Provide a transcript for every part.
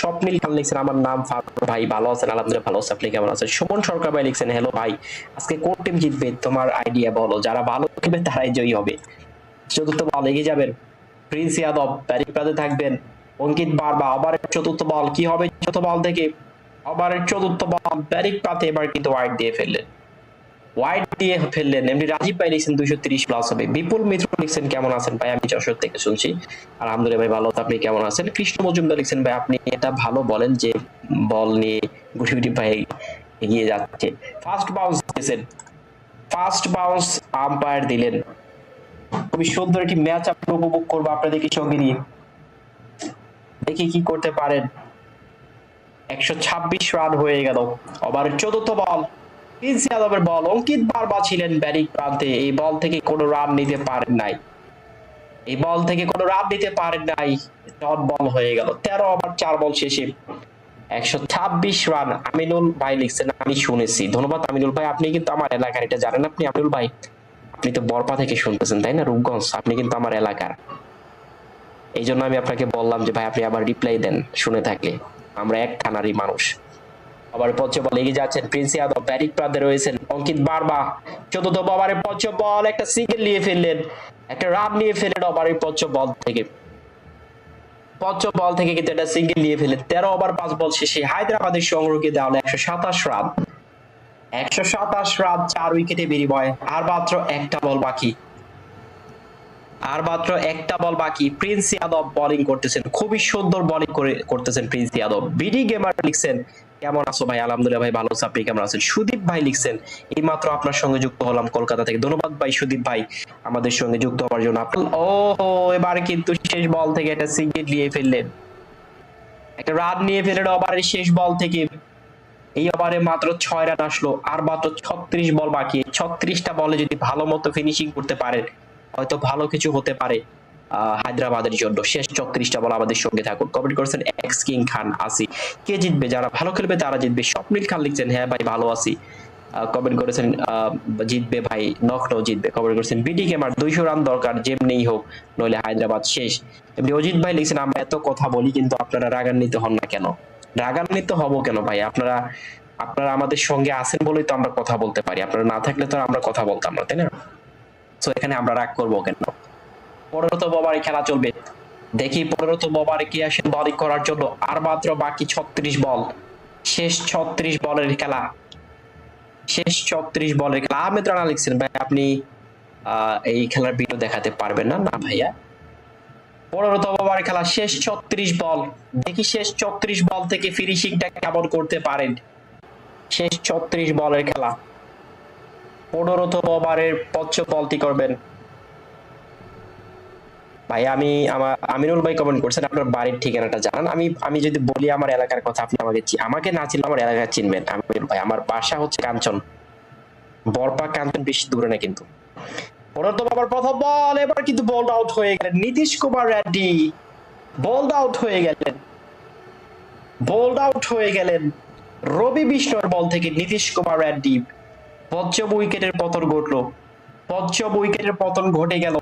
স্বপ্নিল খান লিখছেন, আমার নাম ফারুক ভাই, ভালো আছেন? আলহামদুলিল্লাহ ভালো আছে। আপনি কেমন আছেন? সুমন সরকার ভাই লিখছেন, হ্যালো ভাই, আজকে কোন টিম জিতবে? তোমার আইডিয়া বলো। যারা ভালো খেলবে, তারাই জয়ী হবে। চতুর্থ বল এগিয়ে যাবেন। প্রিন্স ইয়াদব ব্যাটিং প্রান্তে থাকবেন। অঙ্কিত বারবা ওভারের চতুর্থ বল কি হবে? চতুর্থ বল থেকে ওভারের চতুর্থ বল ব্যাটিং প্রান্তে এবার কিন্তু ওয়াইড দিয়ে ফেললেন। ওয়াইড ফেললেন এমনি রাজীব ভাই লিখছেন দুইশো তিরিশ প্লাস হবে। বিপুল মিত্র লিখছেন, কেমন আছেন ভাই? আমি যশোর থেকে শুনছি। ভাই, ভালো আপনি কেমন আছেন? কৃষ্ণ মজুমদার লিখছেন, ভাই, আপনি এটা ভালো বলেন যে বল নিয়ে গুটি গুটি ভাই এগিয়ে যাচ্ছে। ফার্স্ট বাউন্স দিয়েছেন। ফার্স্ট বাউন্স আম্পায়ার দিলেন। খুবই সুন্দর একটি ম্যাচ আপনি উপভোগ করব আপনাদেরকে সঙ্গে নিয়ে। দেখি কি করতে পারেন। একশো ছাব্বিশ রান হয়ে গেল। ওভারের চতুর্থ বল প্রিন্স যাদবের বল। অঙ্কিত বারবার ছিলেন ব্যাটিং প্রান্তে। এই বল থেকে কোনো রান নিতে পারেন নাই। এই বল থেকে কোনো রান নিতে পারেন নাই। ডট বল হয়ে গেল। তেরো ওভার, চার বল শেষে। একশো ছাব্বিশ রান আমিনুল ভাই লিখছেন, আমি শুনেছি। ধন্যবাদ আমিনুল ভাই। আপনি কিন্তু আমার এলাকার, এটা জানেন আপনি আমিনুল ভাই? আপনি তো বরপা থেকে শুনতেছেন, তাই না? রূপগঞ্জ, আপনি কিন্তু আমার এলাকার। এই জন্য আমি আপনাকে বললাম যে, ভাই, আপনি আবার রিপ্লাই দেন, শুনে থাকলে। আমরা এক থানারই মানুষ। আবার পঞ্চ বল এগিয়ে যাচ্ছেন প্রিন্স যাদব ব্যাটিং প্রান্তে রয়েছেন অঙ্কিত বারবা চতুর্থ ওভারের পঞ্চ বল একটা সিঙ্গেল নিয়ে ফেললেন, একটা রান নিয়ে ফেলেন ওভারের পঞ্চ বল থেকে। পঞ্চ বল থেকে কিন্তু একটা সিঙ্গেল নিয়ে ফেলেন তেরো ওভার পাঁচ বল শেষে হায়দ্রাবাদের সংগ্রহকে দেওয়া হলো একশো সাতাশ রান একশো সাতাশ রান চার উইকেটে বিনিময়। আর মাত্র একটা বল বাকি। আর মাত্র একটা বল বাকি। প্রিন্স যাদব বোলিং করতেছেন। খুবই সুন্দর বোলিং করে, করতেছেন প্রিন্স যাদব বিডি গেমার লিখছেন কেমন আছো ভাই? আলহামদুলিল্লাহ ভাই ভালো আপনি কেমন আছেন? সুদীপ ভাই লিখছেন এই মাত্র আপনার সঙ্গে যুক্ত হলাম কলকাতা থেকে। ধন্যবাদ ভাই সুদীপ ভাই, আমাদের সঙ্গে যুক্ত হওয়ার জন্য। আপনার ও এবার কিন্তু শেষ বল থেকে একটা সিঙ্গেল নিয়ে ফেললেন। একটা রান নিয়ে ফেললেন ওভারের শেষ বল থেকে। এই ওভারে মাত্র ছয় রান আসলো, আর মাত্র ছত্রিশ বল বাকি। ছত্রিশটা বলে যদি ভালো মতো ফিনিশিং করতে পারেন, হয়তো ভালো কিছু হতে পারে। হায়দ্রাবাদের জন্য। শেষ ছত্রিশটা বল আমাদের সঙ্গে থাকুন। কমেন্ট করেছেন এক্স কিং খান আসি। কে জিতবে? যারা ভালো খেলবে তারা জিতবে। স্বপ্নিল খান লিখছেন হ্যাঁ ভাই, ভালো আছি। কমেন্ট করেছেন জিতবে ভাই নকটাও জিতবে। কমেন্ট করেছেন, বিডি গেমার দুইশো রান দরকার, যেমনিই হোক, নইলে হায়দ্রাবাদ শেষ। এমনি অজিত ভাই লিখছেন, আমরা এত কথা বলি, কিন্তু আপনারা রাগান্বিত হন না কেন? রাগান্বিত হব কেন ভাই? আপনারা আপনারা আমাদের সঙ্গে আছেন বলেই তো আমরা কথা বলতে পারি। আপনারা না থাকলে তো আমরা কথা বলতাম না, তাই না? তো এখানে আমরা রাগ করব কেন? পনেরোতম ওভারে খেলা চলবে। দেখি পনেরোতম ওভারে আসেন বলিং করার জন্য। আর মাত্র বাকি ছত্রিশ বল। শেষ ছত্রিশ বলের খেলা। শেষ ছত্রিশ বলের খেলা। আহমেদ রানা লিখছেন, ভাই, আপনি এই খেলার ভিডিও দেখাতে পারবেন না? না, ভাইয়া। পনেরোতম ওভারে খেলা। শেষ ছত্রিশ বল। দেখি শেষ ছত্রিশ বল থেকে ফিনিশিংটা কেমন করতে পারেন? শেষ ছত্রিশ বলের খেলা। পনেরোতম ওভারের পঞ্চ বলটি করবেন। ভাই, আমি আমার, আমিনুল ভাই কমেন্ট করছেন, আপনার বাড়ির ঠিকানাটা জানান। আমি আমি যদি বলি আমার এলাকার কথা, আপনি আমাকে আমাকে না চিনলে আমার এলাকা চিনবেন আমিনুল ভাই। আমার বাসা হচ্ছে কাঞ্চন, বরপা কাঞ্চন বেশি দূরে না কিন্তু। ওভার প্রথম বল, এবার কিন্তু বল আউট হয়ে গেলেন। নীতিশ কুমার রেড্ডি বল আউট হয়ে গেলেন। বল আউট হয়ে গেলেন রবি বিষ্ণুর বল থেকে নীতিশ কুমার রেড্ডি। পঞ্চম উইকেটের পতন ঘটলো। পঞ্চম উইকেটের পতন ঘটে গেল।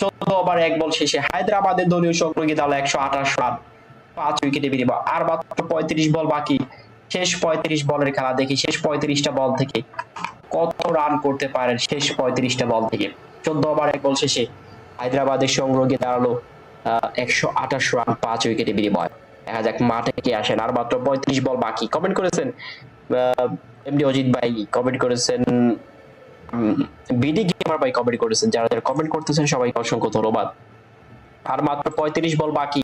চোদ্দ ওভার এক বল শেষে হায়দ্রাবাদের দলীয় সংগ্রহী দল একশো আঠাশ রান। পাঁচ উইকেটে বিনিময়। আর মাত্র পঁয়ত্রিশ বল বাকি। শেষ পঁয়ত্রিশ বলের খেলা দেখি। শেষ পঁয়ত্রিশটা বল থেকে কত রান করতে পারেন শেষ পঁয়ত্রিশটা বল থেকে? চোদ্দ ওভার এক বল শেষে হায়দ্রাবাদের সংগ্রহী দাঁড়াল একশো আঠাশ রান, পাঁচ উইকেটে বিনিময়। দেখা যাক মাঠে কে আসেন। আর মাত্র পঁয়ত্রিশ বল বাকি। কমেন্ট করেছেন এমডি অজিত ভাই। কমেন্ট করেছেন বিডি গেমার ভাই কমেন্ট করেছেন। যারা যারা কমেন্ট করতেছেন, সবাইকে অসংখ্য ধন্যবাদ। আর মাত্র পঁয়ত্রিশ বল বাকি।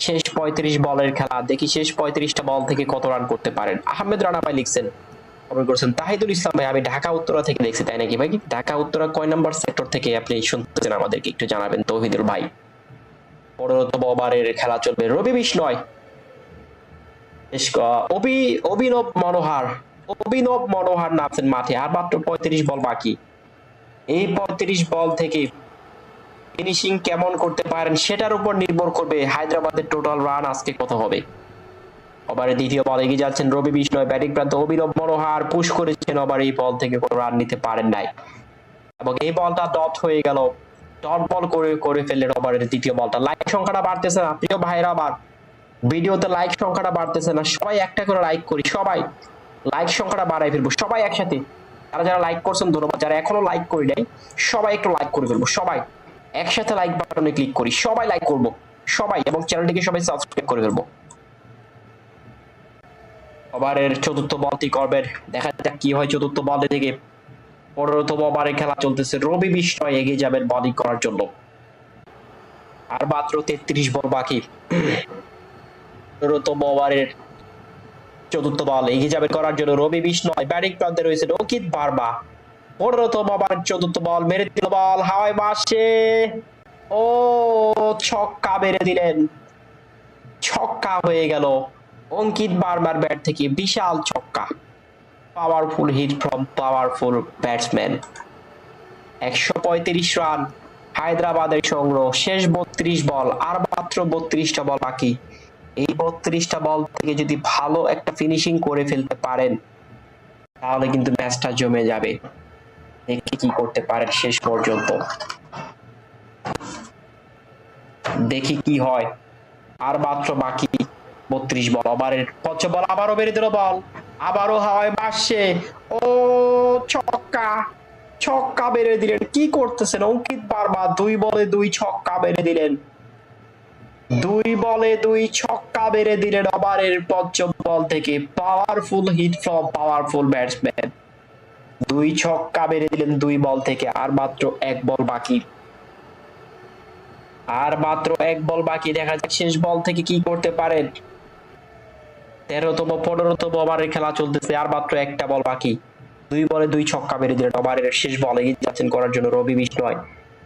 শেষ পঁয়ত্রিশ বলের খেলা। দেখি শেষ পঁয়ত্রিশটা বল থেকে কত রান করতে পারেন। আহমেদ রানা ভাই লিখছেন কমেন্ট করেছেন, তাহিদুল ইসলাম ভাই, আমি ঢাকা, উত্তরা থেকে দেখছি, তাই নাকি ভাই? ঢাকা, উত্তরা কয় নাম্বার সেক্টর থেকে আপনি শুনতেছেন আমাদেরকে? একটু জানাবেন, তৌহিদুল ভাই। পনেরোতম ওভারের খেলা চলবে রবি বিষ্ণয়। অভিনব মনোহার। অভিনব মনোহার নামছেন মাঠে, আর মাত্র পঁয়ত্রিশ বল বাকি। এই পঁয়ত্রিশ বল থেকে ফিনিশিং কেমন করতে পারেন সেটার উপর নির্ভর করবে হায়দ্রাবাদের টোটাল রান আজকে কত হবে। ওভারে দ্বিতীয় বল এগিয়ে যাচ্ছেন রবি বিষ্ণয়, ব্যাটিং প্রান্ত অভিনব মনোহার, পুশ করেছেন ওভার এই বল থেকে কোনো রান নিতে পারেন নাই। এবং এই বলটা ডট হয়ে গেল ডট বল করে করে ফেললেন ওভারের দ্বিতীয় বলটা। লাইক সংখ্যাটা বাড়তেছে না, প্রিয় ভাইরা আবার ভিডিওতে লাইক সংখ্যাটা বাড়তেছে না, সবাই একটা করে লাইক করি, সবাই। লাইক সংখ্যাটা বাড়াই ফেলব, সবাই একসাথে। যারা যারা লাইক করছেন, ধন্যবাদ। যারা এখনও লাইক করি নাই, সবাই একটু লাইক করে ফেলব, সবাই। একসাথে লাইক বাটনে ক্লিক করি, সবাই লাইক করব, সবাই, এবং চ্যানেলটিকে সবাই সাবস্ক্রাইব করে ফেলব। ওভারের চতুর্থ বলটি করবেন দেখা যাক কি হয় চতুর্থ বলে থেকে পনেরোতম ওভারে খেলা চলতেছে, রবি বিষ্ণয় এগিয়ে যাবেন বলিং করার জন্য। আর মাত্র তেত্রিশ বল বাকি। পনেরোতম ওভারের চতুর্থ বল এগিয়ে যাবেন করার জন্য রবি বিষ্ণয়। ব্যাটিং প্রান্তে রয়েছে রকিত বার্মা। পনেরোতম ওভারের চতুর্থ বল মেরে দিল বল, হাওয়ায় মাসে ও, ছক্কা মেরে দিলেন। ছক্কা হয়ে গেল অঙ্কিত বার্মার ব্যাট থেকে, বিশাল ছক্কা। Powerful hit from powerful batsman একশো পঁয়ত্রিশ রান, হায়দ্রাবাদের সংগ্রহ, শেষ বত্রিশ বল, আর মাত্র বত্রিশটা বল বাকি। এই বত্রিশটা বল থেকে যদি ভালো একটা ফিনিশিং করে ফেলতে পারেন, তাহলে কিন্তু ম্যাচটা জমে যাবে। দেখি কি করতে পারেন শেষ পর্যন্ত। দেখি কি হয়। আর মাত্র বাকি বত্রিশ বল। ওভারের পঞ্চ বল, আবারও বেড়ে দিল বল। আবারও হাওয়ায় মাসছে ও, ছক্কা। ছক্কা বেড়ে দিলেন। কি করতেছেন? অঙ্কিত বারবার দুই বলে দুই ছক্কা বেড়ে দিলেন। দুই বলে দুই ছক্কা বেড়ে দিলেন ওভারের পঞ্চম বল থেকে। Powerful hit from powerful batsman দুই ছক্কা বেড়ে দিলেন দুই বল থেকে, আর মাত্র এক বল বাকি। আর মাত্র এক বল বাকি। দেখা যাক শেষ বল থেকে কি করতে পারেন। তেরোতম, পনেরোতম ওভারের খেলা চলতেছে, আর মাত্র একটা বল বাকি। দুই বলে দুই ছক্কা মেরে দিলেন ওভারের শেষ বলে। যাচ্ছেন করার জন্য রবি বিষ্ণয়।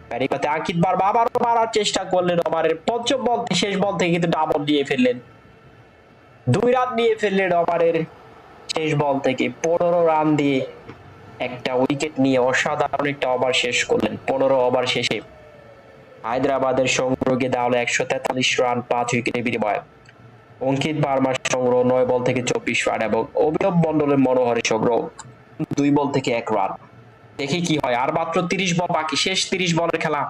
ব্যারিকাতে আঙ্কিত বার আবার মারার চেষ্টা করলেন ওভারের পঞ্চম বল শেষ বল থেকে কিন্তু ডাবল নিয়ে ফেললেন। দুই রান নিয়ে ফেললেন ওভারের শেষ বল থেকে। পনেরো রান দিয়ে একটা উইকেট নিয়ে অসাধারণ একটা ওভার শেষ করলেন। পনেরো ওভার শেষে হায়দ্রাবাদের সংগ্রহে দেওয়া একশো তেতাল্লিশ রান পাঁচ উইকেটে বিনিময়। অঙ্কিত বার্মার সংগ্রহ নয় বল থেকে চব্বিশ রান এবং অভিনব মন্ডলের মনোহরের সংগ্রহ দুই বল থেকে এক রান দেখি কি হয়। আর মাত্র তিরিশ বল বাকি। শেষ তিরিশ বলের খেলা।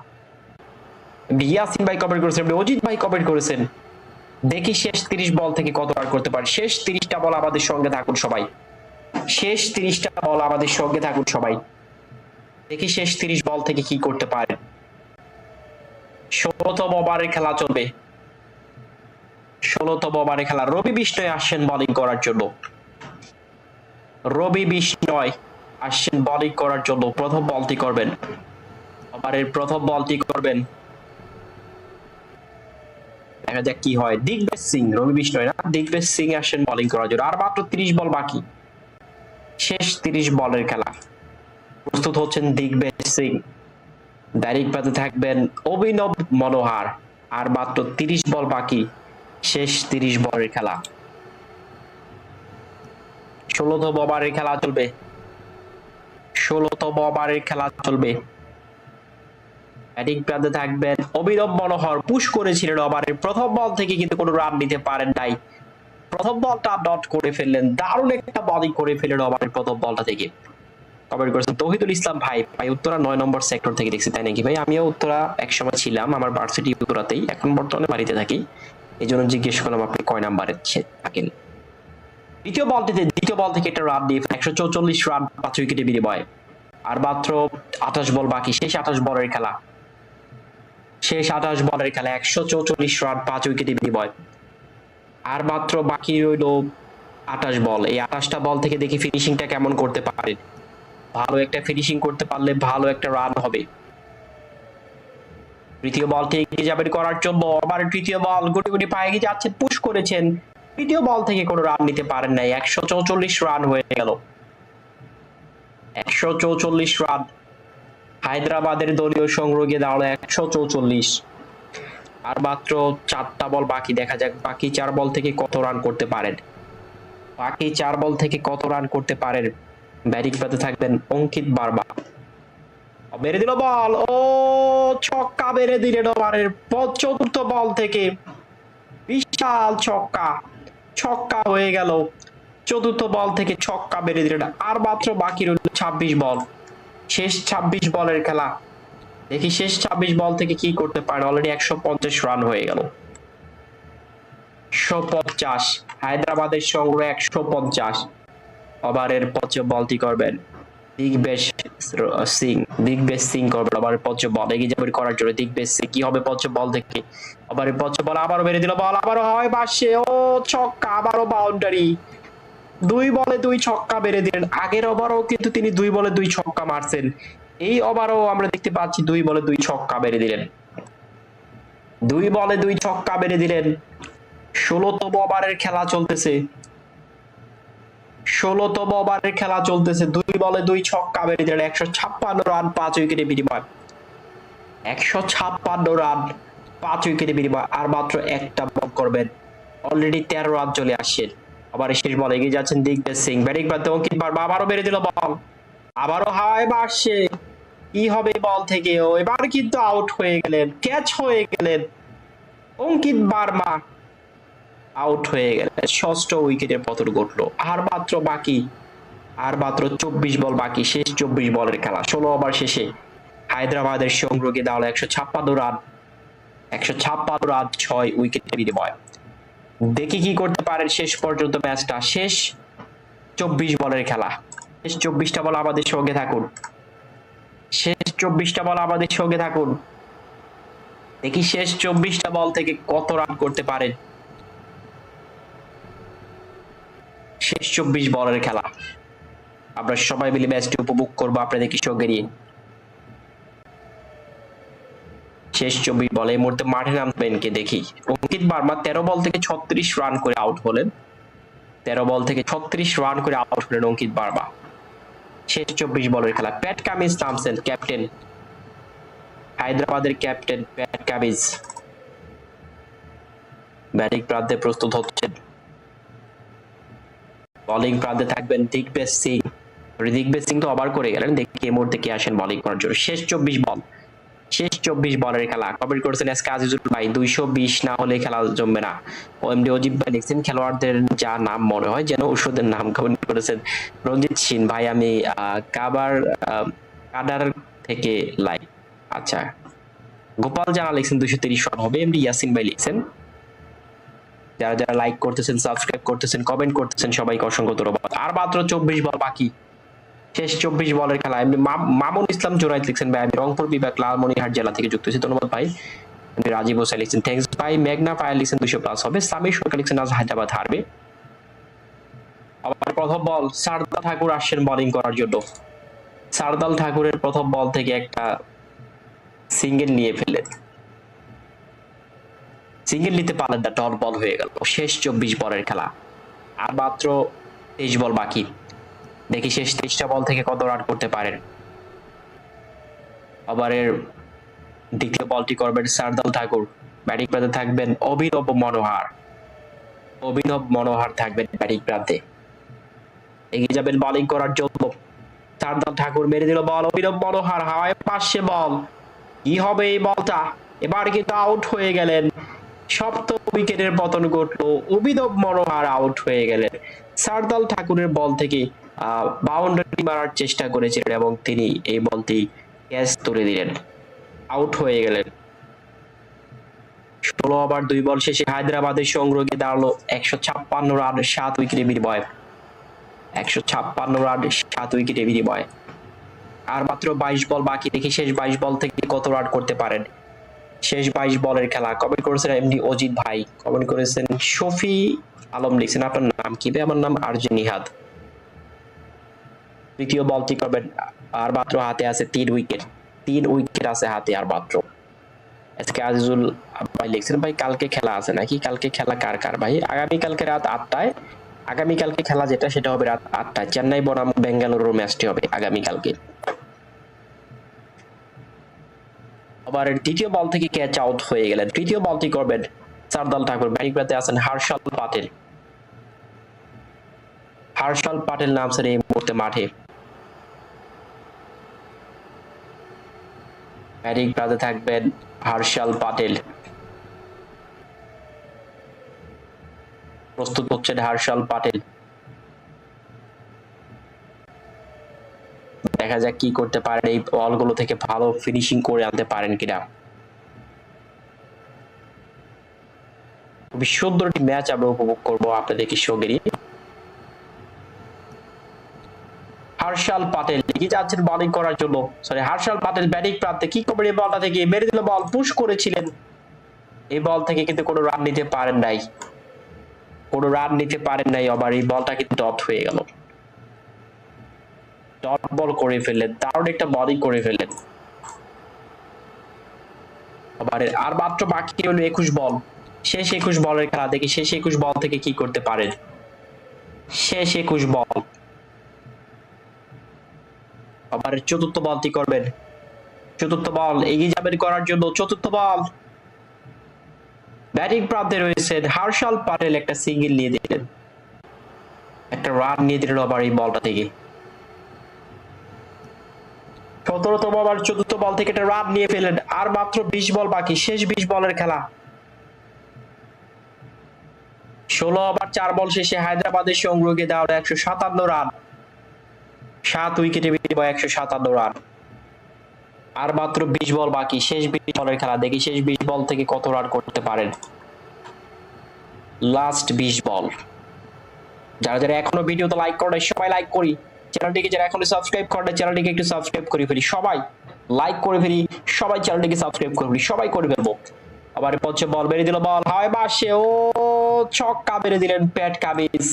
ইয়াসিন ভাই কমেন্ট করেছেন অজিত ভাই কমেন্ট করেছেন। দেখি শেষ তিরিশ বল থেকে কত রান করতে পারে। শেষ তিরিশটা বল আমাদের সঙ্গে থাকুন সবাই। শেষ তিরিশটা বল আমাদের সঙ্গে থাকুন সবাই। দেখি শেষ তিরিশ বল থেকে কি করতে পারে। ষোলোতম ওভারের খেলা চলবে। ষোলতম ওভারে খেলা। রবি বিষ্ণয় আসছেন বোলিং করার জন্য। রবি বিষ্ণয় আসছেন বোলিং করার জন্য প্রথম বলটি করবেন। ওভারের প্রথম বলটি করবেন। দেখা যাক কি হয়। দিগ্বেশ সিং, রবি বিষ্ণয় না? দিগ্বেশ সিং আসছেন বোলিং করার জন্য। আর মাত্র তিরিশ বল বাকি। শেষ তিরিশ বলের খেলা। প্রস্তুত হচ্ছেন দিগ্বেশ সিং। দারিক পাতে থাকবেন অভিনব মনোহার। আর মাত্র তিরিশ বল বাকি। শেষ তিরিশ বলের খেলা। ষোলোতম ওভারের খেলা চলবে। ষোলোতম ওভারের খেলা চলবে। ব্যাটিং প্রান্তে থাকবেন অভিনব মনোহর। পুশ করেছিলেন ওভারের প্রথম বল থেকে কিন্তু কোনো রান নিতে পারেন নাই। প্রথম বলটা ডট করে ফেললেন। দারুণ একটা বলিং করে ফেললেন ওভারের প্রথম বলটা থেকে। কমেন্ট করেছেন, তৌহিদুল ইসলাম ভাই ভাই, উত্তরা নয় নম্বর সেক্টর থেকে দেখছি, তাই নাকি ভাই? আমিও উত্তরা একসময় ছিলাম, আমার ভার্সিটি উত্তরাতেই। এখন বর্তমানে বাড়িতে থাকি। এই জন্য জিজ্ঞেস করলাম, আপনি কয় নাম্বারে ছে- থাকেন? দ্বিতীয় বলটিতে দ্বিতীয় বল থেকে একটা রান দিয়ে একশো চৌচল্লিশ রান পাঁচ উইকেটে বিনিময়। আর মাত্র আঠাশ বল বাকি। শেষ আঠাশ বলের খেলা। শেষ আঠাশ বলের খেলা, একশো চৌচল্লিশ রান পাঁচ উইকেটে বিনিময়। আর মাত্র বাকি রইল আঠাশ বল। এই আঠাশটা বল থেকে দেখি ফিনিশিংটা কেমন করতে পারে। ভালো একটা ফিনিশিং করতে পারলে ভালো একটা রান হবে। তৃতীয় বলটি এগিয়ে যাবেন করার জন্য। আবার তৃতীয় বল গুটি গুটি পায়ে গিয়ে যাচ্ছেন পুশ করেছেন। তৃতীয় বল থেকে কোনো রান নিতে পারেন নাই। একশো চৌচল্লিশ রান হয়ে গেল। একশো চৌচল্লিশ রান হায়দ্রাবাদের দলীয় সংগ্রহে দাঁড়াল একশো চৌচল্লিশ। আর মাত্র চারটা বল বাকি, দেখা যাক বাকি চার বল থেকে কত রান করতে পারেন। বাকি চার বল থেকে কত রান করতে পারেন? ব্যাটিং পেতে থাকবেন অঙ্কিত বার্মা। মেরে দিল বল। ও, ছক্কা মেরে দিলেন ওভারের চতুর্থ বল থেকে। বিশাল ছক্কা। ছক্কা হয়ে গেল। চতুর্থ বল থেকে ছক্কা মেরে দিলেন। আর মাত্র বাকি রইল ছাব্বিশ বল। শেষ ছাব্বিশ বলের খেলা। দেখি শেষ ছাব্বিশ বল থেকে কি করতে পারে। অলরেডি একশো পঞ্চাশ রান হয়ে গেল। একশো পঞ্চাশ। হায়দ্রাবাদের সংগ্রহ একশো পঞ্চাশ। ওভারের পঞ্চম বলটি করবেন। দিগবেশ সিং সিং করবেন ওভারের পঞ্চম বল এগিয়ে যাবেন করার জন্য। কি হবে পঞ্চম বল ওভারের পঞ্চম বল আবারও বেড়ে দিল, বল আবারও হয় বাসে। ও ছক্কা, আবারও বাউন্ডারি দুই বলে দুই ছক্কা বেড়ে দিলেন। আগের ওভারও কিন্তু তিনি দুই বলে দুই ছক্কা মারছেন। এই ওভারও আমরা দেখতে পাচ্ছি দুই বলে দুই ছক্কা বেড়ে দিলেন। দুই বলে দুই ছক্কা বেড়ে দিলেন। ষোলোতম ওভারের খেলা চলতেছে। ষোলোতম ওভারের খেলা চলতেছে। দুই বলে দুই ছক্কা বেড়ে দিলেন একশো ছাপ্পান্ন রান, পাঁচ উইকেটে বিনিময়। একশো ছাপ্পান্ন রান, পাঁচ উইকেটে বিনিময়। আর মাত্র একটা বল করবেন। অলরেডি তেরো রান চলে আসছেন আবার শেষ বল এগিয়ে যাচ্ছেন দিগবেশ সিং। ব্যাটিং প্রান্তে অঙ্কিত বার্মা আবারও বেড়ে দিল বল। আবারও হাওয়ায় বাড়ছে কি হবে বল থেকে? ও এবার কিন্তু আউট হয়ে গেলেন। ক্যাচ হয়ে গেলেন অঙ্কিত বার্মা আউট হয়ে গেলেন ষষ্ঠ উইকেটের পতন ঘটলো। আর মাত্র বাকি, আর মাত্র চব্বিশ বল বাকি, শেষ চব্বিশ বলের খেলা। ষোলো ওভার শেষে হায়দ্রাবাদের সংগ্রহে দাঁড়াল একশো ছাপ্পান্ন রান। একশো ছাপ্পান্ন রান, ছয় উইকেটের বিনিময়। দেখি কি করতে পারেন শেষ পর্যন্ত ম্যাচটা। শেষ চব্বিশ বলের খেলা। শেষ চব্বিশটা বল আমাদের সঙ্গে থাকুন। শেষ চব্বিশটা বল আমাদের সঙ্গে থাকুন। দেখি শেষ চব্বিশটা বল থেকে কত রান করতে পারেন। শেষ চব্বিশ বলের খেলা। আমরা সবাই মিলে ম্যাচটি উপভোগ করব আপনাদের কি সঙ্গে নিয়ে। শেষ চব্বিশ বলে এই মুহূর্তে মাঠে নামবেন কে দেখি? অঙ্কিত বার্মা তেরো বল থেকে ছত্রিশ রান করে আউট হলেন। তেরো বল থেকে ছত্রিশ রান করে আউট হলেন অঙ্কিত বার্মা। শেষ চব্বিশ বলের খেলা। প্যাট কামিজ নামছেন ক্যাপ্টেন। হায়দ্রাবাদের ক্যাপ্টেন প্যাট কামিজ। ব্যাটিং প্রান্তে প্রস্তুত হচ্ছেন। বোলিং প্রান্তে থাকবেন দিগবেশ সিং। দিগবেশ সিং তো আবার করে গেলেন, দেখি এই মুহূর্তে কে আসেন বোলিং করার জন্য। শেষ চব্বিশ বল শেষ চব্বিশ বলের খেলা। কমেন্ট করেছেন এসকে আজিজুল ভাই, দুইশো বিশ না হলে খেলা জমবে না। ওএমডি অজিব ভাই লিখছেন খেলোয়াড়দের যা নাম মনে হয় যেন ওষুধের নাম কমেন্ট করেছেন। রঞ্জিত সিন ভাই, আমি কাবার কাডার থেকে লাইক আচ্ছা গোপাল জানা লিখছেন, দুইশো তিরিশ রান হবে। এমডি ইয়াসিন ভাই লিখছেন যারা যারা লাইক করতেছেন সাবস্ক্রাইব করতেছেন কমেন্ট করতেছেন, সবাইকে অসংখ্য ধন্যবাদ। আর মাত্র চব্বিশ বল বাকি। শেষ চব্বিশ বলের খেলা। এমনি মামুন ইসলাম জোনাইদ লিখছেন, ভাই, আমি রংপুর বিভাগ লালমনিরহাট জেলা থেকে যুক্ত হয়েছি। ধন্যবাদ, ভাই। রাজীব হোসেন লিখছেন থ্যাংকস ভাই। মেঘনা ফায়ার লিখছেন, দুশো প্লাস হবে। সামির সরকার লিখছেন, আজ হায়দ্রাবাদ হারবে। আবার প্রথম বল সারদাল ঠাকুর আসছেন বোলিং করার জন্য। সারদাল ঠাকুরের প্রথম বল থেকে একটা সিঙ্গেল নিয়ে ফেলেন সিঙ্গেল নিতে পারলেন না ডট বল হয়ে গেল। শেষ চব্বিশ বলের খেলা। আর মাত্র তেইশ বল বাকি। দেখি শেষ তেইশটা বল থেকে কত রান করতে পারেন। ওভারের দ্বিতীয় বলটি করবেন সারদাল ঠাকুর। ব্যাটিং প্রান্তে থাকবেন অভিনব মনোহার। অভিনব মনোহার থাকবেন ব্যাটিং প্রান্তে। এগিয়ে যাবেন বোলিং করার জন্য। সারদাল ঠাকুর মেরে দিল বল অভিনব মনোহার, হাওয়ায় পাশে বল কি হবে এই বলটা? এবার কিন্তু আউট হয়ে গেলেন সপ্তম উইকেটের পতন ঘটলো। অভিনব মনোহার আউট হয়ে গেলেন। সারদাল ঠাকুরের বল থেকে বাউন্ডারি মারার চেষ্টা করেছিলেন এবং তিনি এই বলটি ক্যাচ তুলে দিলেন। আউট হয়ে গেলেন। ষোলো ওভার দুই বল শেষে হায়দ্রাবাদের সংগ্রহে দাঁড়াল একশো ছাপ্পান্ন রান, সাত উইকেটে বিনিময়। একশো ছাপ্পান্ন রান, সাত উইকেটে বিনিময়। আর মাত্র বাইশ বল বাকি, দেখি শেষ বাইশ বল থেকে কত রান করতে পারেন। শেষ বাইশ বলের খেলা। কমেন্ট করেছেন এমনি অজিত ভাই। কমেন্ট করেছেন, শফি আলম লিখছেন, আপনার নাম কি ভাই? আমার নাম আরজে নিহাদ। তৃতীয় বলটি করবেন আর মাত্র হাতে আছে তিন উইকেট। তিন উইকেট আছে হাতে, আর মাত্র। আজকে আজিজুল ভাই লিখছেন, ভাই, কালকে খেলা আছে নাকি? কালকে খেলা কার কার ভাই? আগামী কালকে রাত আটটায় আগামী কালকে খেলা যেটা, সেটা হবে রাত আটটায়। চেন্নাই, বনাম বেঙ্গালুরু ম্যাচটি হবে আগামী কালকে আবার দ্বিতীয় বল থেকে ক্যাচ আউট হয়ে গেলেন। তৃতীয় বলটি করবেন? সারদাল ঠাকুর, ব্যাটিং প্রান্তে আছেন হার্ষাল পাটেল। হার্ষাল পাটেল নামছেন এই মুহূর্তে মাঠে। ব্যাটিং প্রান্তে থাকবেন হার্ষাল পাটেল। প্রস্তুত হচ্ছেন হার্ষাল পাটেল। দেখা যাক কি করতে পারেন। এই বলগুলো থেকে ভালো ফিনিশিং করে আনতে পারেন কিনা। খুবই সুন্দর একটি ম্যাচ আমরা উপভোগ করব আপনাদেরকে সঙ্গে হার্ষাল পাটেল এগিয়ে যাচ্ছেন বোলিং করার জন্য। সরি হার্ষাল পাটেল ব্যাটিং প্রান্তে কি করবেন? এই বলটা থেকে মেরে দিল বল পুশ করেছিলেন। এই বল থেকে কিন্তু কোনো রান নিতে পারেন নাই। কোনো রান নিতে পারেন নাই, আবার এই বলটা কিন্তু ডট হয়ে গেল। ডট বল করে ফেললেন, দারুণ একটা বোলিং করে ফেললেন। আবার আর মাত্র বাকি হলো একুশ বল। শেষ একুশ বলের খেলা দেখি, শেষ একুশ বল থেকে কি করতে পারেন? শেষ একুশ বল। আবার চতুর্থ বলটি করবেন। চতুর্থ বল, এগিয়ে যাবেন করার জন্য চতুর্থ বল। ব্যাটিং প্রান্তে রয়েছেন হার্ষাল পাটেল একটা সিঙ্গেল নিয়ে দিলেন। একটা রান নিয়ে দিলেন আবার এই বলটা থেকে। সতেরোতম ওভার, চতুর্থ বল থেকে একটা রান নিয়ে ফেলেন আর মাত্র বিশ বল বাকি, শেষ বিশ বলের খেলা। ষোলো ওভার, চার বল শেষে হায়দ্রাবাদের সংগ্রহকে দেওয়া একশো সাতান্ন রান। সাত উইকেটে বিনিময়ে একশো সাতান্ন রান। আর মাত্র বিশ বল বাকি, শেষ বিশ বলের খেলা। দেখি শেষ বিশ বল থেকে কত রান করতে পারেন। লাস্ট বিশ বল। যারা যারা এখনও ভিডিওতে লাইক করে সবাই লাইক করি। চ্যানেলটিকে যারা এখনও সাবস্ক্রাইব করে চ্যানেলটিকে একটু সাবস্ক্রাইব করে ফেলি। সবাই লাইক করে ফেলি, সবাই চ্যানেলটিকে সাবস্ক্রাইব করে ফেলি, সবাই করে ফেলব। আবার পঞ্চম বল বেরিয়ে দিল বল, হয় বাসে, ও ছক্কা বেড়ে দিলেন প্যাট কামিজ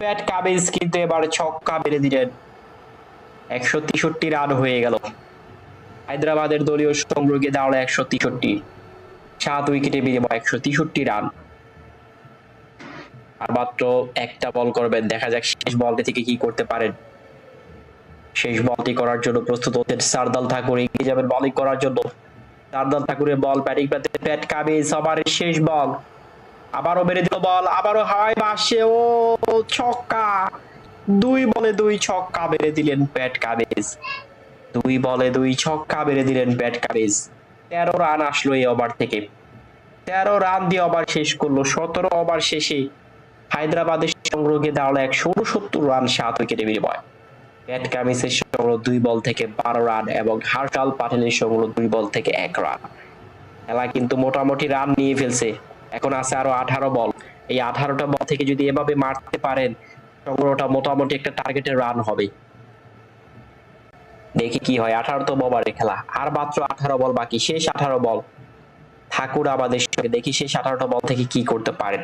প্যাট কামিজ কিন্তু এবার ছক্কা বেড়ে দিলেন। একশো তেষট্টি রান হয়ে গেল। হায়দ্রাবাদের দলীয় সংগ্রহকে দাঁড়াল একশো তেষট্টি। সাত উইকেটে বিনিময় একশো তেষট্টি রান। আর মাত্র একটা বল করবেন। দেখা যাক শেষ বলটি থেকে কি করতে পারেন। শেষ বলটি করার জন্য প্রস্তুত হচ্ছেন সারদাল ঠাকুর। এগিয়ে যাবেন বলিং করার জন্য। সারদাল ঠাকুরের বল ব্যাটিং প্রান্তে প্যাট কামিজ ওভারের শেষ বল আবারও মেরে দিল বল আবারও হাওয়ায় বাসে। ও, ছক্কা। দুই বলে দুই ছক্কা মেরে দিলেন প্যাট কামিজ দুই বলে দুই ছক্কা মেরে দিলেন ব্যাট কামিজ তেরো রান আসলো এই ওভার থেকে। তেরো রান দিয়ে ওভার শেষ করল। সতেরো ওভার শেষে হায়দ্রাবাদের সংগ্রহকে দাঁড়াল একশো উনসত্তর রান, সাত উইকেটে বিনিময়। ব্যাট কামিজের সংগ্রহ দুই বল থেকে বারো রান এবং হার্ষাল পাটেলের সংগ্রহ দুই বল থেকে এক রান। খেলা কিন্তু মোটামুটি রান নিয়ে ফেলছে। এখন আছে আরও আঠারো বল। এই আঠারোটা বল থেকে যদি এভাবে মারতে পারেন, সংগ্রহটা মোটামুটি একটা টার্গেটের রান হবে। দেখি কি হয়। আঠারোতম ওভারের খেলা। আর মাত্র আঠারো বল বাকি। শেষ আঠারো বল। ঠাকুর আমাদের সঙ্গে। দেখি শেষ আঠারোটা বল থেকে কি করতে পারেন।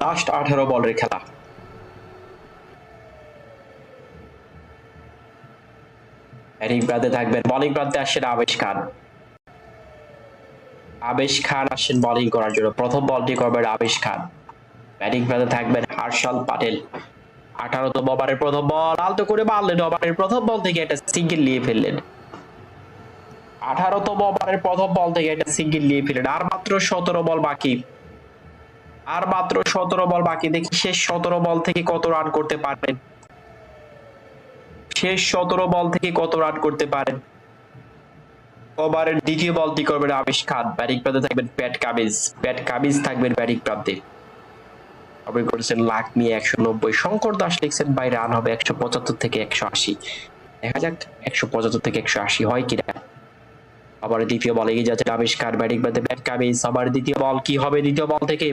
লাস্ট আঠারো বলের খেলা। ব্যাটিং প্রান্তে থাকবেন। বোলিং প্রান্তে আসছেন আবেশ খান। আবেশ খান আসছেন বোলিং করার জন্য। প্রথম বলটি করবেন আবেশ খান। ব্যাটিং প্রান্তে থাকবেন হার্ষাল পাটেল। আঠারোতম ওভারের প্রথম বল আলতো করে মারলেন। ওভারের প্রথম বল থেকে একটা সিঙ্গেল নিয়ে ফেললেন। আঠারো আঠারোতম ওভারের প্রথম বল থেকে একটা সিঙ্গেল নিয়ে ফেললেন। আর মাত্র সতেরো বল বাকি। আর মাত্র সতেরো বল বাকি। দেখি শেষ সতেরো বল থেকে কত রান করতে পারবেন শেষ সতেরো বল থেকে কত রান করতে পারেন। ওভারের দ্বিতীয় বলটি করবেন আবিশ খান। ব্যাটিং প্রান্তে থাকবেন প্যাট কামিজ। প্যাট কামিজ থাকবেন ব্যাটিং প্রান্তে। আপনি করেছেন নিয়ে একশো নব্বই। শঙ্কর দাস লিখছেন বাই রান হবে একশো পঁচাত্তর থেকে একশো আশি। দেখা যাক, একশো পঁচাত্তর থেকে একশো আশি হয় কিনা। আবার দ্বিতীয় বল এগিয়ে যাচ্ছে খান। ব্যাটিং প্রান্তে প্যাট কামিজ। আবার দ্বিতীয় বল কি হবে? দ্বিতীয় বল থেকে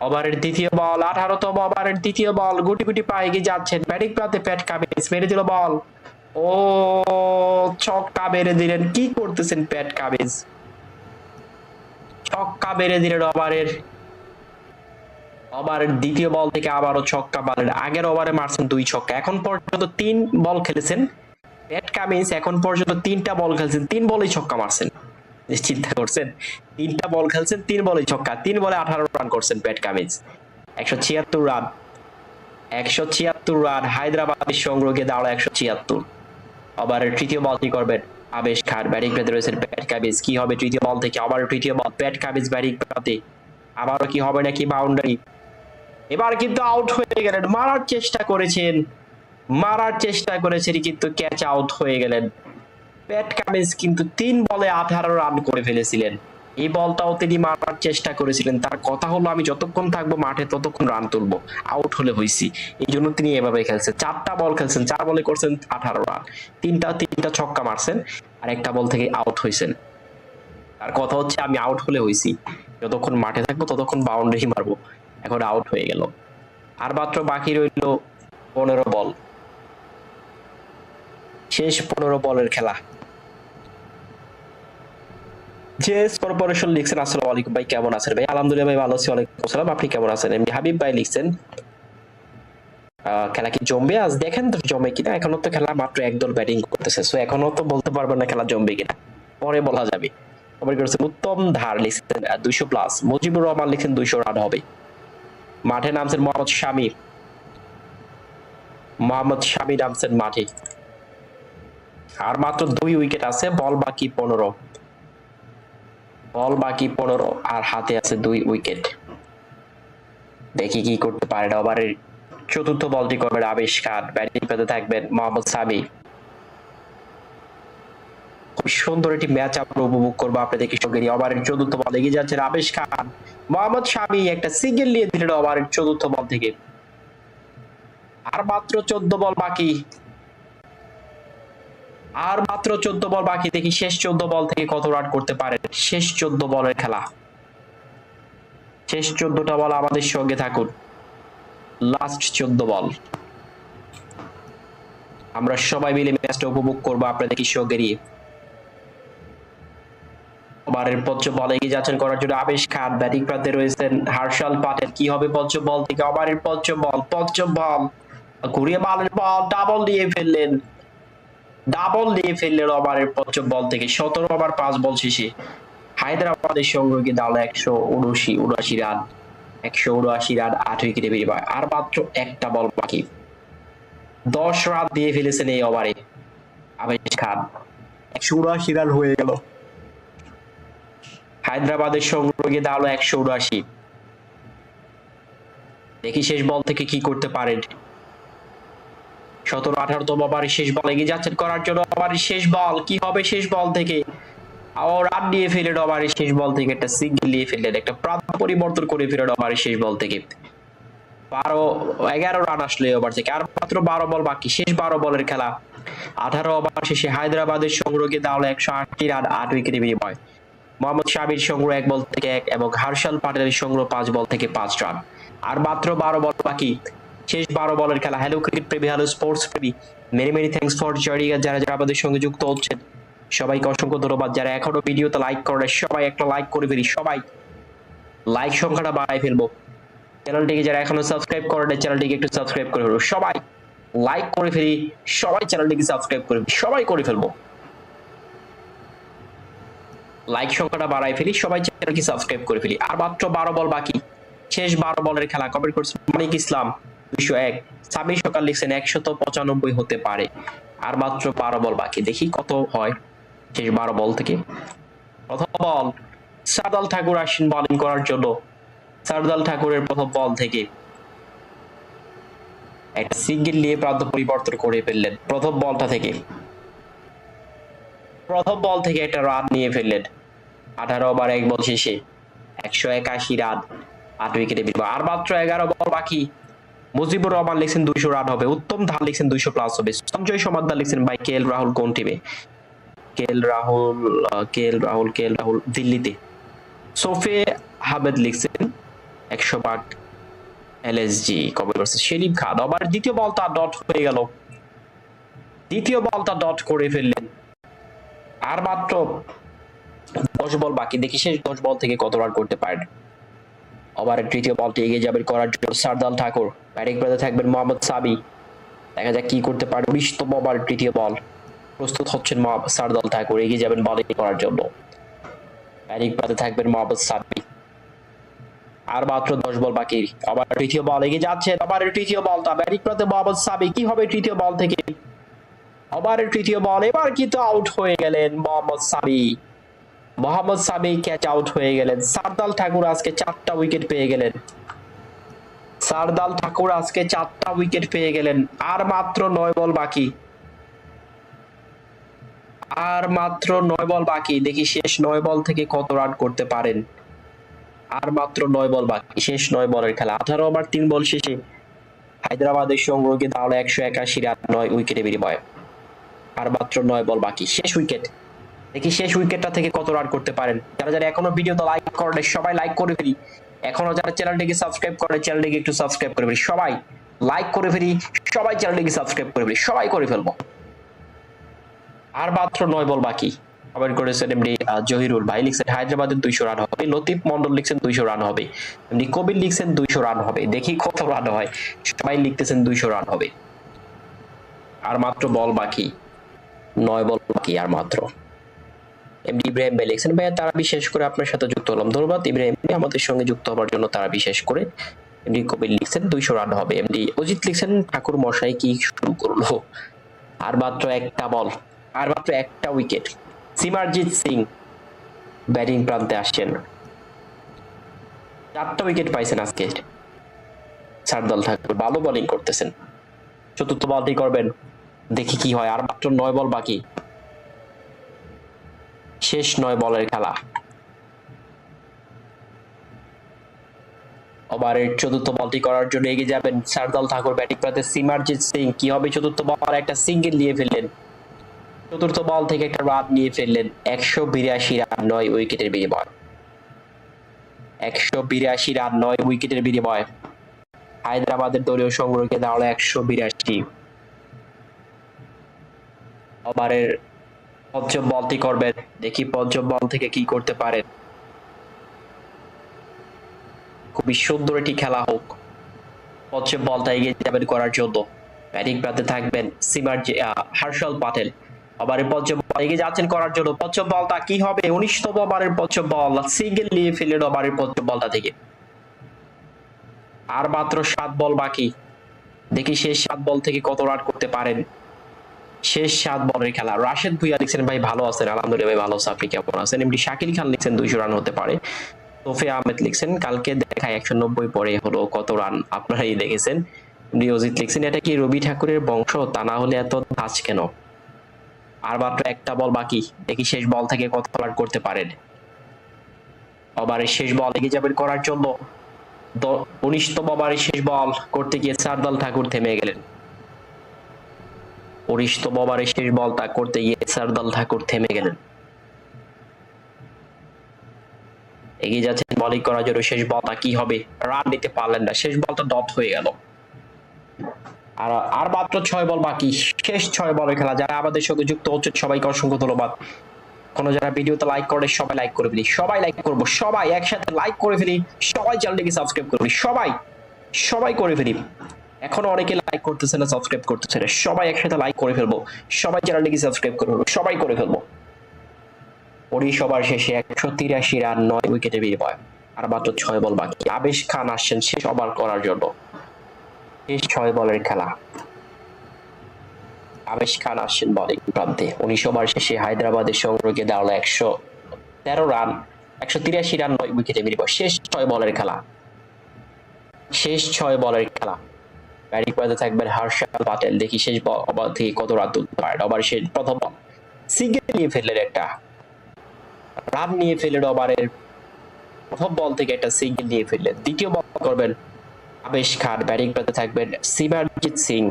ওভারের দ্বিতীয় বল, আঠারোতম ওভারের দ্বিতীয় বল, গুটি গুটি পায়ে এগিয়ে যাচ্ছেন। ব্যাটিং প্রান্তে প্যাট কামিজ মেরে দিল বল। ও, ছক্কা বেড়ে দিলেন। কি করতেছেন প্যাট কামিজ? ছক্কা বেড়ে দিলেন ওভারের। ওভারের দ্বিতীয় বল থেকে আবারও ছক্কা মারলেন আগের ওভারে মারছেন দুই ছক্কা। এখন পর্যন্ত তিন বল খেলেছেন প্যাট কামিজ। এখন পর্যন্ত তিনটা বল খেলছেন। তিন বলেই ছক্কা মারছেন। চিন্তা করছেন। তিনটা বল খেলছেন, তিন বলে ছক্কা, তিন বলে আঠারো রান করছেন প্যাট কামিজ। একশো ছিয়াত্তর রান একশো ছিয়াত্তর রান হায়দ্রাবাদের সংগ্রহকে দাঁড়া একশো ছিয়াত্তর। আবার তৃতীয় বলটি করবেন? আবেশ খান ব্যাটিং পেতে রয়েছেন প্যাট কামিজ। কি হবে তৃতীয় বল থেকে? আবার তৃতীয় বল প্যাট কামিজ ব্যাটিং পেতে আবারও কি হবে নাকি বাউন্ডারি এবার কিন্তু আউট হয়ে গেলেন। মারার চেষ্টা করেছেন। মারার চেষ্টা করেছেন, কিন্তু ক্যাচ আউট হয়ে গেলেন। প্যাট কামিজ কিন্তু তিন বলে আঠারো রান করে ফেলেছিলেন। এই বলটাও তিনি মারার চেষ্টা করেছিলেন। তার কথা হলো, আমি যতক্ষণ থাকব মাঠে ততক্ষণ রান তুলবো আউট হলে হয়েছি এই জন্য তিনি এভাবে খেলছেন। চারটা বল খেলছেন, চার বলে করছেন আঠারো রান। তিনটা তিনটা ছক্কা মারছেন আর একটা বল থেকে আউট হয়েছেন তার কথা হচ্ছে, আমি আউট হলে হয়েছি যতক্ষণ মাঠে থাকব ততক্ষণ বাউন্ডারি মারবো। এখন আউট হয়ে গেল। আর মাত্র বাকি রইল পনেরো বল। শেষ পনেরো বলের খেলা। জেস কর্পোরেশন লিখছেন, আসসালামু আলাইকুম ভাই, কেমন আছেন ভাই? আলহামদুলিল্লাহ ভাই, ভালো আছি, ওয়ালাইকুম আসসালাম। আপনি কেমন আছেন? এমনি হাবিব ভাই লিখছেন। খেলা কি জমবে? আজ দেখেন তো জমে কিনা। এখনও তো খেলা মাত্র একদল ব্যাটিং করতেছে সো এখনও তো বলতে পারবেন না খেলা জমবে কিনা। পরে বলা যাবে। কমেন্ট করেছেন উত্তম ধার লিখছেন দুইশো প্লাস মুজিবুর রহমান লিখছেন, দুইশো রান হবে। মাঠে নামছেন মোহাম্মদ শামীর মোহাম্মদ শামী নামছেন মাঠে। আর মাত্র দুই উইকেট আছে, বল বাকি পনেরো। বল বাকি পনেরো আর হাতে আছে দুই উইকেট। দেখি কি করতে পারে ওভারের চতুর্থ বলটি করবেন খান ব্যাটিং পেতে থাকবেন মোহাম্মদ সামি। খুব সুন্দর একটি ম্যাচ আমরা উপভোগ করব আপনাদেরকে সঙ্গে নিয়ে। ওভারের চতুর্থ বল এগিয়ে যাচ্ছেন আবেশ খান মোহাম্মদ শামি একটা সিঙ্গেল নিয়ে দিলেন ওভারের চতুর্থ বল থেকে। আর মাত্র চোদ্দ বল বাকি। আর মাত্র চোদ্দ বল বাকি, দেখি শেষ চোদ্দ বল থেকে কত রান করতে পারেন শেষ চোদ্দ বলের খেলা। শেষ চোদ্দটা বল আমাদের সঙ্গে থাকুন। লাস্ট চোদ্দ বল। আমরা সবাই মিলে ম্যাচটা উপভোগ করব আপনাদের সঙ্গে নিয়ে। ওভারের বল এগিয়ে যাচ্ছেন করার জন্য আবেশ খান। ব্যাটিং প্রান্তে রয়েছেন হার্ষাল পাটেল। কি হবে পঞ্চম বল থেকে? ওভারের পঞ্চম বল পঞ্চম বল। ঘুরিয়ে বালের বল ডাবল দিয়ে ফেললেন ডাবল দিয়ে ফেললেন ওভারের পঞ্চম বল থেকে সতেরো ওভার পাঁচ বল শেষে। হায়দ্রাবাদের সঙ্গে দাঁড়াল একশো উনআশি উনআশি রান। একশো উনআশি রান আট উইকেটে বেরিয়ে পায় আর মাত্র একটা বল বাকি। দশ রান দিয়ে ফেলেছেন এই ওভারে আবেশ খান। একশো উনআশি রান হয়ে গেল। হায়দ্রাবাদের সঙ্গে দাঁড়াল একশো উনআশি। দেখি শেষ বল থেকে কি করতে পারেন। সতেরো আঠারোতম ওভারে শেষ বল এগিয়ে যাচ্ছেন করার জন্য ওভারের শেষ বল। কি হবে শেষ বল থেকে? আবার রান নিয়ে ফেলেন ওভারের শেষ বল থেকে। একটা নিয়ে ফেললেন, একটা পরিবর্তন করে ফেলেন ওভারের শেষ বল থেকে। বারো, এগারো রান আসলো ওভার থেকে। আর মাত্র বারো বল বাকি, শেষ বারো বলের খেলা। আঠারো ওভার শেষে হায়দ্রাবাদের সংগ্রহকে দাঁড়াল একশো আটটি রান আট উইকেটে বিনিময়। মোহাম্মদ শাবির সংগ্রহ এক বল থেকে এক এবং হার্ষাল পাটেলের সংগ্রহ পাঁচ বল থেকে পাঁচ রান আর মাত্র বারো বল বাকি। শেষ বারো বলের খেলা। হ্যালো ক্রিকেট প্রেমী হ্যালো স্পোর্টস প্রেমী। Many many thanks for joining যারা যারা আমাদের সঙ্গে যুক্ত হচ্ছেন। সবাইকে অসংখ্য ধন্যবাদ। যারা এখনও ভিডিওতে লাইক করে সবাই একটা লাইক করে ফেলি। সবাই লাইক সংখ্যাটা বাড়াই ফেলব। চ্যানেলটিকে যারা এখনও সাবস্ক্রাইব করে না চ্যানেলটিকে একটু সাবস্ক্রাইব করে ফেলব। সবাই লাইক করে ফেলি। সবাই চ্যানেলটিকে সাবস্ক্রাইব করে সবাই করে ফেলব। লাইক সংখ্যাটা বাড়াই ফেলি। সবাই চ্যানেলকে সাবস্ক্রাইব করে ফেলি। আর মাত্র বারো বল বাকি। শেষ বারো বলের খেলা। কমেন্ট করছে মানিক ইসলাম। দুইশো সকাল লিখছেন একশত পঁচানব্বই হতে পারে। আর মাত্র বারো বল বাকি। দেখি কত হয় শেষ বারো বল থেকে। প্রথম বল ঠাকুর আসেন করার জন্য। সারদাল ঠাকুরের প্রথম বল থেকে। একটা সিঙ্গেল নিয়ে প্রান্ত পরিবর্তন করে ফেললেন প্রথম বলটা থেকে। প্রথম বল থেকে একটা রান নিয়ে ফেললেন। আঠারো ওভার এক বল শেষে। একশো একাশি রান, আট উইকেটে আর মাত্র এগারো বল বাকি। মুজিবুর রহমান লিখছেন দুইশো রান হবে, উত্তম ধান লিখছেন দুইশো প্লাস হবে। সঞ্জয় সমাদ্দার লিখছেন ভাই কে এল রাহুল কোন টিমে কে এল রাহুল কে এল রাহুল, কে এল রাহুল দিল্লিতে। সোফে আহমেদ লিখছেন একশো ভাগ এলএসজি কবে করছে শেরিফ খান। আবার দ্বিতীয় বল তার ডট হয়ে গেল। দ্বিতীয় বল তার ডট করে ফেললেন। আর মাত্র দশ বল বাকি। দেখি শেষ দশ বল থেকে কত রান করতে পারেন। ওভারের তৃতীয় বলটি এগিয়ে যাবেন করার জন্য সারদাল ঠাকুর। ব্যাটিং পেতে থাকবেন মোহাম্মদ সাবি। দেখা যাক কি করতে পারে উনিশতম ওভার তৃতীয় বল। প্রস্তুত হচ্ছেন মোহাম্মদ সারদাল ঠাকুর, এগিয়ে যাবেন বলিং করার জন্য। ব্যাটিং পেতে থাকবেন মোহাম্মদ সাবি। আর মাত্র দশ বল বাকি। আবার তৃতীয় বল এগিয়ে যাচ্ছে, আবার তৃতীয় বলটা ব্যাটিং পেতে মোহাম্মদ সাবি, কি হবে তৃতীয় বল থেকে? ওভারের তৃতীয় বল, এবার কিন্তু আউট হয়ে গেলেন মোহাম্মদ সাবি। মোহাম্মদ সাবি ক্যাচ আউট হয়ে গেলেন। সারদাল ঠাকুর আজকে চারটা উইকেট পেয়ে গেলেন। সারদাল ঠাকুর আজকে চারটা উইকেট পেয়ে গেলেন। আর মাত্র নয় বল বাকি। আর মাত্র নয় বল বাকি। দেখি শেষ নয় বল থেকে কত রান করতে পারেন। আর মাত্র নয় বল বাকি। শেষ নয় বলের খেলা। আঠারো ওভার তিন বল শেষে হায়দ্রাবাদের সংগ্রহকে তাহলে একশো একাশি রান নয় উইকেটে বিনিময়। আর মাত্র নয় বল বাকি। শেষ উইকেট দেখি শেষ উইকেটটা থেকে কত রান করতে পারেন। যারা যারা এখনও ভিডিওটা লাইক করেন সবাই লাইক করে ফেলি। এখনও যারা চ্যানেলটিকে সাবস্ক্রাইব করে চ্যানেলটিকে একটু সাবস্ক্রাইব করে ফেলি। সবাই লাইক করে ফেলি, সবাই চ্যানেলটিকে সাবস্ক্রাইব করে ফেলি, সবাই করে ফেলব। আর মাত্র নয় বল বাকি। কমেন্ট করেছেন এমনি জহিরুল ভাই। লিখছেন, হায়দ্রাবাদের দুইশো রান হবে। লতিফ মন্ডল লিখছেন, দুইশো রান হবে। এমনি কবির লিখছেন, দুইশো রান হবে। দেখি কত রান হয়। সবাই লিখতেছেন, দুইশো রান হবে। আর মাত্র বল বাকি। নয় বল বাকি আর মাত্র। ইব্রাহিম ভাই লিখছেন, ভাইয়া, তারা বিশেষ করে আপনার সাথে যুক্ত হলাম। ধন্যবাদ, ইব্রাহিম ভাই, আমাদের সঙ্গে যুক্ত হওয়ার জন্য তারা বিশেষ করে এমনি কবির লিখছেন, দুইশো রান হবে। এমনি অজিত লিখছেন, ঠাকুর মশাই কি শুরু করল? আর মাত্র একটা বল, আর মাত্র একটা উইকেট। সিমারজিৎ সিং ব্যাটিং প্রান্তে আসছেন চারটা উইকেট পাইছেন আজকে সারদল ঠাকুর, ভালো বোলিং করতেছেন। চতুর্থ বলটি করবেন, দেখি কি হয়। আর মাত্র নয় বল বাকি। শেষ নয় বলের খেলা। ওভারের চতুর্থ বলটি করার জন্য এগিয়ে যাবেন সারদল ঠাকুর, ব্যাটিং প্রান্তে সিমারজিৎ সিং। কি হবে চতুর্থ বল? একটা সিঙ্গেল নিয়ে ফেললেন। চতুর্থ বল থেকে একটা রান নিয়ে ফেললেন একশো বিরাশি রান নয় উইকেটের বিনিময়। একশো বিরাশি রান নয় উইকেটের বিনিময়। হায়দ্রাবাদের দলীয় সংগ্রহকে দাঁড়াল একশো বিরাশি। ওভারের পঞ্চম বলটি করবেন। দেখি পঞ্চম বল থেকে কি করতে পারেন। খুবই সুন্দর একটি খেলা হোক। পঞ্চম বলটা এগিয়ে যাবেন করার জন্য। ব্যাটিং প্রান্তে থাকবেন সিমার হার্ষল পাটেল। আবার পঞ্চম বল এগিয়ে যাচ্ছেন করার জন্য। পঞ্চম বলটা কি হবে? উনিশতম ওভারের পঞ্চম বল। সিঙ্গেল নিয়ে ফেললেন ওভারের পঞ্চম বলটা থেকে। আর মাত্র সাত বল বাকি। দেখি শেষ সাত বল থেকে কত রান করতে পারেন। শেষ সাত বলের খেলা। রাশেদ ভুইয়া লিখছেন, ভাই ভালো আছেন, আলহামদুলিল্লাহ ভাই ভালো আছে, আপনি কেমন আছেন? এমনি শাকিল খান লিখছেন, দুইশো রান হতে পারে। তোফে আহমেদ লিখছেন, কালকে দেখায় একশো নব্বই পরে হলো কত রান আপনারাই দেখেছেন? অজিত লিখছেন, এটা কি রবি ঠাকুরের বংশ? তা না হলে এত ধাঁচ কেন? আর মাত্র একটা বল বাকি, দেখি শেষ বল থেকে কত রান করতে পারেন। ওভারের শেষ বল এগিয়ে যাবেন করার জন্য। উনিশতম ওভারের শেষ বল করতে গিয়ে সারদাল ঠাকুর থেমে গেলেন। উনিশতম ওভারের শেষ বল তা করতে গিয়ে সারদাল ঠাকুর থেমে গেলেন। এগিয়ে যাচ্ছেন বলিং করার জন্য শেষ বলটা কি হবে রান নিতে পারলেন না। শেষ বলটা ডট হয়ে গেল। আর আর মাত্র ছয় বল বাকি। শেষ ছয় বলের খেলা। যারা আমাদের সঙ্গে যুক্ত হচ্ছে, সবাইকে অসংখ্য ধন্যবাদ। কোনো যারা ভিডিওতে লাইক করে, সবাই লাইক করে ফেলি। সবাই লাইক করব। সবাই একসাথে লাইক করে ফেলি। সবাই চ্যানেলটিকে সাবস্ক্রাইব করে ফেলি। সবাই সবাই করে ফেলি। এখনও অনেকে লাইক করতেছে না সাবস্ক্রাইব করতেছে না। সবাই একসাথে লাইক করে ফেলব। সবাই চ্যানেলটিকে সাবস্ক্রাইব করে ফেলব। সবাই করে ফেলব। ওরই সবার শেষে একশো তিরাশি রান, নয় উইকেটে বিনিময়। আর মাত্র ছয় বল বাকি। আবেশ খান আসছেন শেষ ওভার করার জন্য। শেষ ছয় বলের খেলা। আবেশ খান আসছেন বলিং প্রান্তে। উনিশ ওভার শেষে হায়দ্রাবাদের সংগ্রহকে দাঁড়াল একশো তেরো রান, একশো তিরাশি রান, নয় উইকেটে বিনিময়। শেষ ছয় বলের খেলা। শেষ ছয় বলের খেলা। ব্যাটিং প্রান্তে থাকবেন হর্ষাল পাটেল দেখি শেষ ওভার থেকে কত রান তুলতে পারেন ওভার শেষ। প্রথম সিঙ্গেল নিয়ে ফেললেন একটা। রান নিয়ে ফেললেন ওভারের। প্রথম বল থেকে একটা সিঙ্গেল নিয়ে ফেললেন। দ্বিতীয় বল করবেন আবেশ খান। ব্যাটিং প্রান্তে থাকবেন সিমারজিৎ সিং।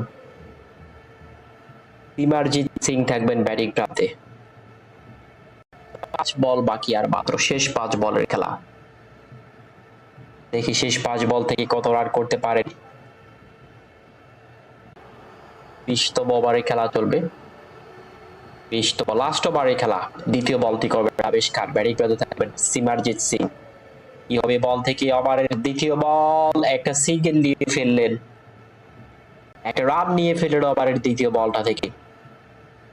সিমারজিৎ সিং থাকবেন ব্যাটিং প্রান্তে। পাঁচ বল বাকি আর মাত্র। শেষ পাঁচ বলের খেলা। দেখি শেষ পাঁচ বল থেকে কত রান করতে পারেন। বিশতম ওভারের খেলা চলবে। বিশতম লাস্ট ওভারের খেলা। দ্বিতীয় বলটি করবেন আবেশ খান। ব্যাটিং প্রান্তে থাকবেন সিমারজিৎ সিং। কি হবে বল থেকে? ওভারের দ্বিতীয় বল। একটা সিঙ্গেল নিয়ে ফেললেন। একটা রান নিয়ে ফেললেন ওভারের দ্বিতীয় বলটা থেকে।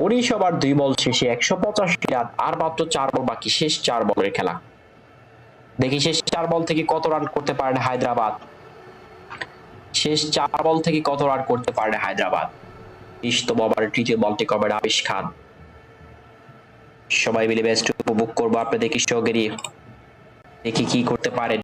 উনিশ ওভার দুই বল শেষে একশো পঁচাশি রান। আর মাত্র চার বল বাকি। শেষ চার বলের খেলা। দেখি শেষ চার বল থেকে কত রান করতে পারেন হায়দ্রাবাদ? শেষ চার বল থেকে কত রান করতে পারেন হায়দ্রাবাদ? বিশতম ওভারের তৃতীয় বলটি কমেন খান। সবাই মিলে ম্যাচটি উপভোগ করব। আপনাদের কৃষকেরই দেখি কি করতে পারেন।